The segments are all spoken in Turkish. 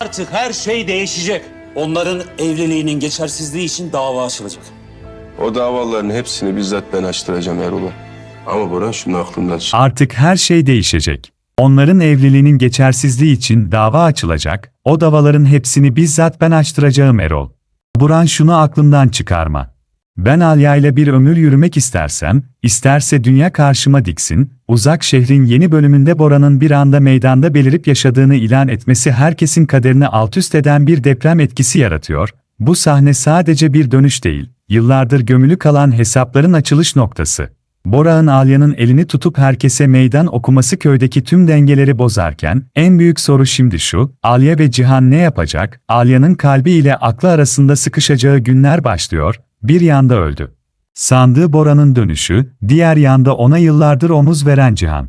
Artık her şey değişecek. Onların evliliğinin geçersizliği için dava açılacak. O davaların hepsini bizzat ben açtıracağım Erol'a. Ama Boran şunu aklından çık. Artık her şey değişecek. Onların evliliğinin geçersizliği için dava açılacak, o davaların hepsini bizzat ben açtıracağım Erol. Buran şunu aklımdan çıkarma. Ben Alya ile bir ömür yürümek istersem, isterse dünya karşıma diksin, uzak şehrin yeni bölümünde Bora'nın bir anda meydanda belirip yaşadığını ilan etmesi herkesin kaderini altüst eden bir deprem etkisi yaratıyor. Bu sahne sadece bir dönüş değil, yıllardır gömülü kalan hesapların açılış noktası. Bora'nın Alya'nın elini tutup herkese meydan okuması köydeki tüm dengeleri bozarken, en büyük soru şimdi şu, Alya ve Cihan ne yapacak? Alya'nın kalbi ile aklı arasında sıkışacağı günler başlıyor, bir yanda öldü. Sandığı Bora'nın dönüşü, diğer yanda ona yıllardır omuz veren Cihan.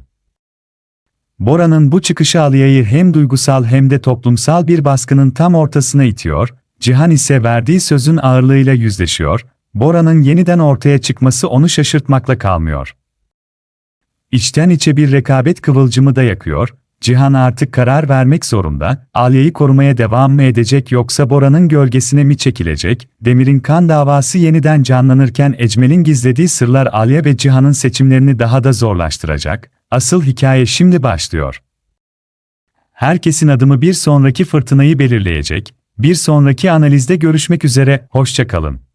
Bora'nın bu çıkışı Alya'yı hem duygusal hem de toplumsal bir baskının tam ortasına itiyor, Cihan ise verdiği sözün ağırlığıyla yüzleşiyor, Bora'nın yeniden ortaya çıkması onu şaşırtmakla kalmıyor. İçten içe bir rekabet kıvılcımı da yakıyor, Cihan artık karar vermek zorunda, Alya'yı korumaya devam mı edecek yoksa Bora'nın gölgesine mi çekilecek? Demir'in kan davası yeniden canlanırken Ecmel'in gizlediği sırlar Alya ve Cihan'ın seçimlerini daha da zorlaştıracak. Asıl hikaye şimdi başlıyor. Herkesin adımı bir sonraki fırtınayı belirleyecek. Bir sonraki analizde görüşmek üzere, hoşça kalın.